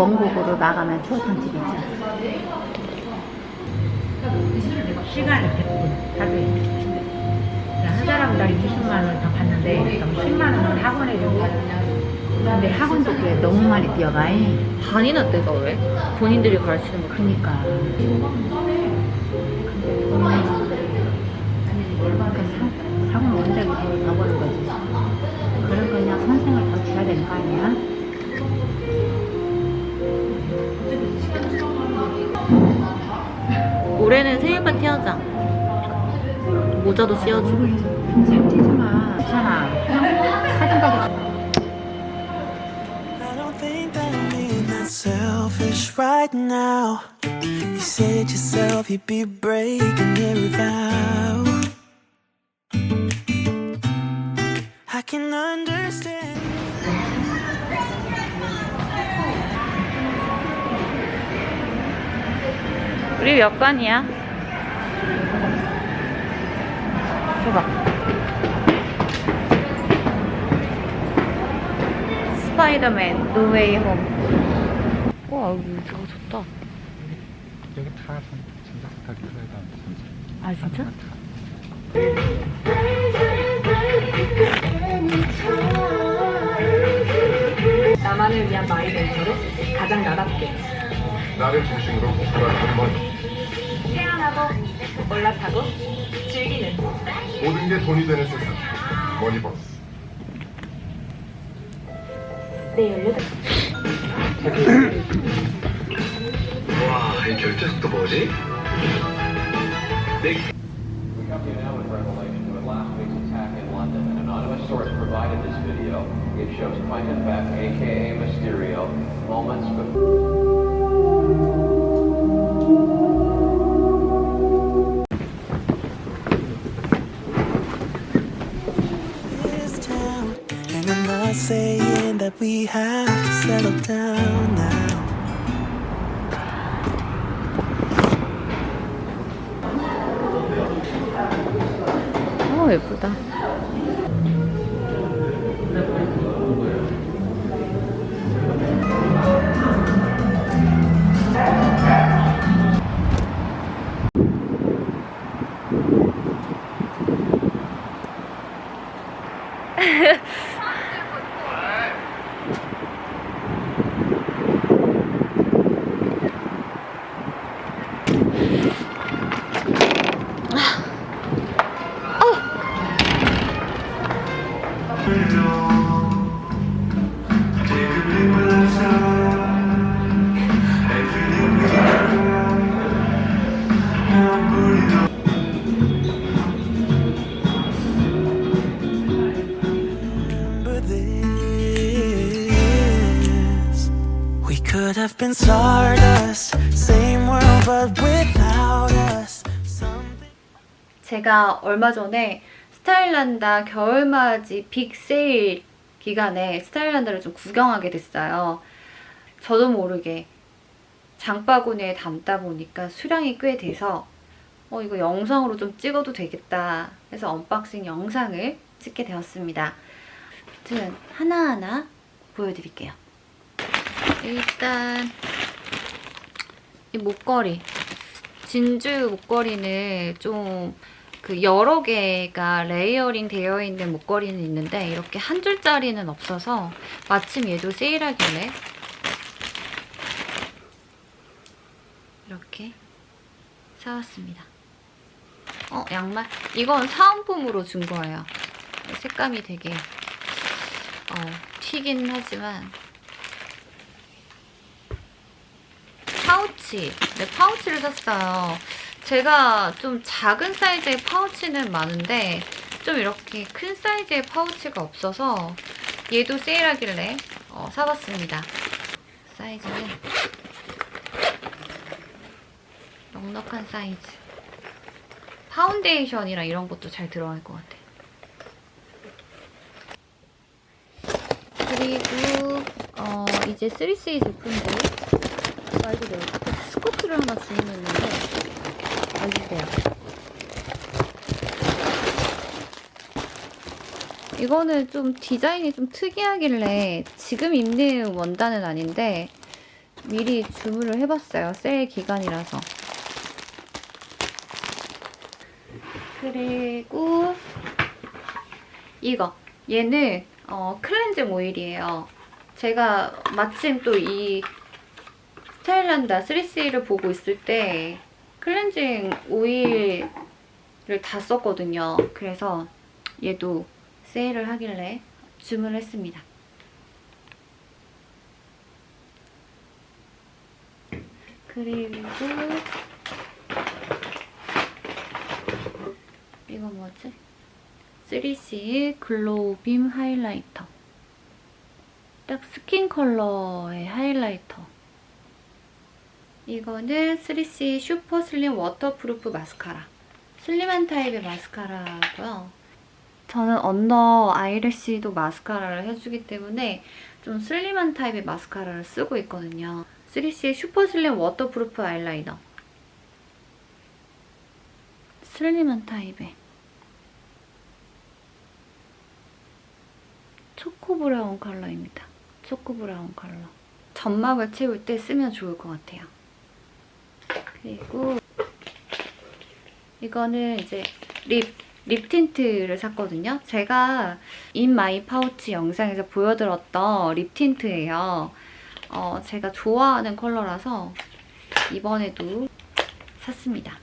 원곡으로 나가면 추어탕집이 있잖아. 시간을 100분 하루에 한 사람당 20만 원더 받는데 그럼 10만 원은 학원에 주고 근데 학원도 그래 너무 많이 뛰어가. 반이나 떼가 왜? 본인들이 가르치는 거. 그러니까. 그 학원 원장이 더 가버린 거지. 그럴 거냐 선생을 더 줘야 되는 거 아니야? 올해는 생일 파티 하자. 모자도 씌워주고. 지금 뛰지 마. 괜찮아. 사진 가게 I don't think that I'm being that selfish right now. You said yourself you'd be breaking every vow. I can understand. 우리 몇 반이야? 줘봐. 스파이더맨 노웨이 홈. 와 여기 저거 좋다. 여기 다 전- 전자스타 리플레이다 전자. 아 진짜? 나만을 위한 마이벤처로 가장 나답게 나를 중심으로 돌아가는 건 올라타고 즐기는 모든 게 돈이 되는 세상 머니버스 와, 이 결제 속도 뭐지? We come to you now with revelation to last week's attack in London. An anonymous source provided this video. It shows Quentin Beck, aka Mysterio, moments before. We have to settle down now. 어 예쁘다. 제가 얼마 전에 스타일란다 겨울맞이 빅세일 기간에 스타일란다를 좀 구경하게 됐어요. 저도 모르게 장바구니에 담다 보니까 수량이 꽤 돼서 어, 이거 영상으로 좀 찍어도 되겠다 해서 언박싱 영상을 찍게 되었습니다. 아무튼 하나하나 보여드릴게요. 일단 이 목걸이 진주 목걸이는 좀 그 여러 개가 레이어링 되어 있는 목걸이는 있는데 이렇게 한 줄짜리는 없어서 마침 얘도 세일하길래 이렇게 사왔습니다. 어 양말 이건 사은품으로 준 거예요. 색감이 되게 어, 튀긴 하지만 파우치. 네, 파우치를 샀어요. 제가 좀 작은 사이즈의 파우치는 많은데 좀 이렇게 큰 사이즈의 파우치가 없어서 얘도 세일하길래 어, 사봤습니다. 사이즈는 넉넉한 사이즈. 파운데이션이랑 이런 것도 잘 들어갈 것 같아. 그리고 어, 이제 3CE 제품들 말도 돼요. 스커트를 하나 주문했는데 알주세요. 이거는 좀 디자인이 좀 특이하길래 지금 입는 원단은 아닌데 미리 주문을 해봤어요. 세일 기간이라서. 그리고 이거 얘는 어, 클렌징 오일이에요. 제가 마침 또 이 스타일란다 3C를 보고 있을 때 클렌징 오일을 다 썼거든요. 그래서 얘도 세일을 하길래 주문을 했습니다. 그리고 이거 뭐지? 3C 글로우 빔 하이라이터 딱 스킨 컬러의 하이라이터 이거는 3C 슈퍼 슬림 워터프루프 마스카라 슬림한 타입의 마스카라고요 저는 언더 아이래쉬도 마스카라를 해주기 때문에 좀 슬림한 타입의 마스카라를 쓰고 있거든요 3C의 슈퍼 슬림 워터프루프 아이라이너 슬림한 타입의 초코 브라운 컬러입니다. 초코 브라운 컬러. 점막을 채울 때 쓰면 좋을 것 같아요. 그리고 이거는 이제 립, 립 틴트를 샀거든요. 제가 인 마이 파우치 영상에서 보여드렸던 립 틴트예요. 어, 제가 좋아하는 컬러라서 이번에도 샀습니다.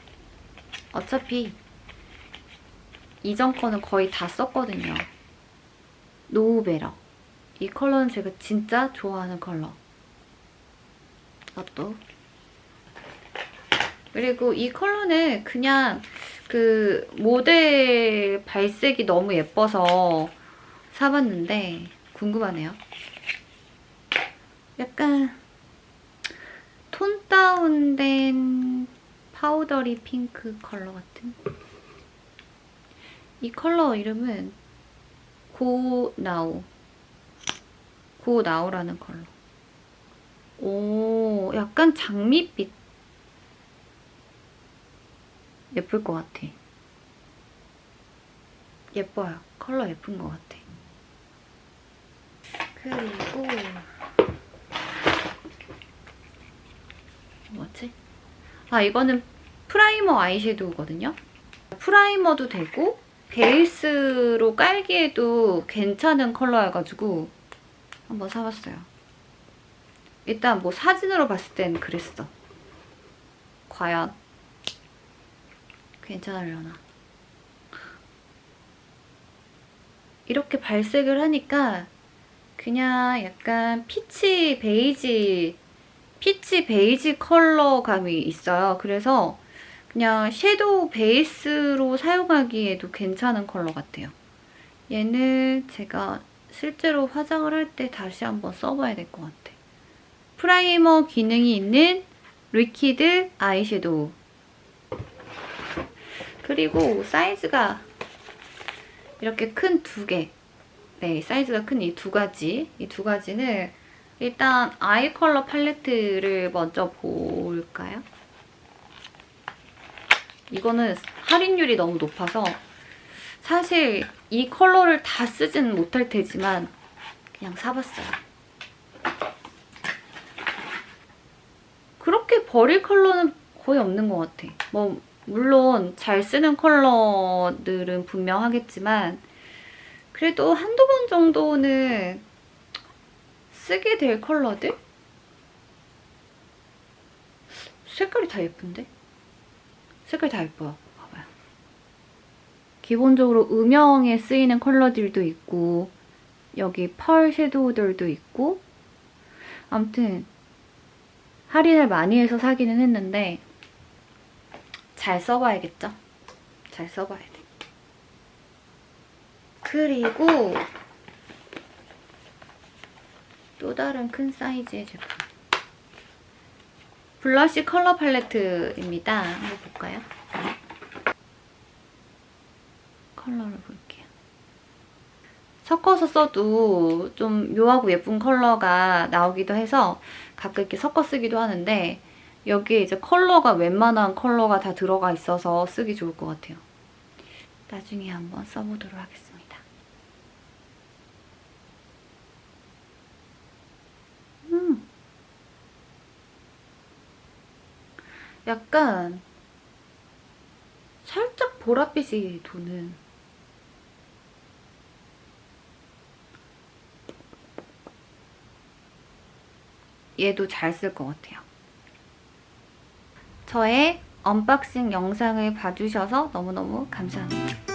어차피 이전 거는 거의 다 썼거든요. 노우베러. 이 컬러는 제가 진짜 좋아하는 컬러. 이것도. 그리고 이 컬러는 그냥 그 모델 발색이 너무 예뻐서 사봤는데 궁금하네요. 약간 톤 다운된 파우더리 핑크 컬러 같은? 이 컬러 이름은 고나우. 고나우라는 컬러. 오 약간 장밋빛 예쁠 것 같아 예뻐요 컬러 예쁜 것 같아 그리고 뭐지? 아 이거는 프라이머 아이섀도우거든요 프라이머도 되고 베이스로 깔기에도 괜찮은 컬러여가지고 한번 사봤어요. 일단 뭐 사진으로 봤을 땐 그랬어. 과연 괜찮으려나. 이렇게 발색을 하니까 그냥 약간 피치 베이지 피치 베이지 컬러감이 있어요. 그래서 그냥 섀도우 베이스로 사용하기에도 괜찮은 컬러 같아요. 얘는 제가 실제로 화장을 할 때 다시 한번 써봐야 될 것 같아. 프라이머 기능이 있는 리퀴드 아이섀도우. 그리고 사이즈가 이렇게 큰 두 개. 네, 사이즈가 큰 이 두 가지. 이 두 가지는 일단 아이 컬러 팔레트를 먼저 볼까요? 이거는 할인율이 너무 높아서 사실 이 컬러를 다 쓰진 못할 테지만 그냥 사봤어요. 그렇게 버릴 컬러는 거의 없는 것 같아. 뭐 물론 잘 쓰는 컬러들은 분명하겠지만 그래도 한두 번 정도는 쓰게 될 컬러들? 색깔이 다 예쁜데? 색깔 다 예뻐요. 봐봐요. 기본적으로 음영에 쓰이는 컬러들도 있고 여기 펄 섀도우들도 있고 아무튼 할인을 많이 해서 사기는 했는데 잘 써봐야겠죠? 잘 써봐야 돼. 그리고 또 다른 큰 사이즈의 제품. 블러쉬 컬러 팔레트입니다. 한번 볼까요? 컬러를 볼게요. 섞어서 써도 좀 묘하고 예쁜 컬러가 나오기도 해서 가끔 이렇게 섞어 쓰기도 하는데 여기에 이제 컬러가 웬만한 컬러가 다 들어가 있어서 쓰기 좋을 것 같아요. 나중에 한번 써보도록 하겠습니다. 음. 약간 살짝 보랏빛이 도는 얘도 잘 쓸 것 같아요. 저의 언박싱 영상을 봐주셔서 너무너무 감사합니다.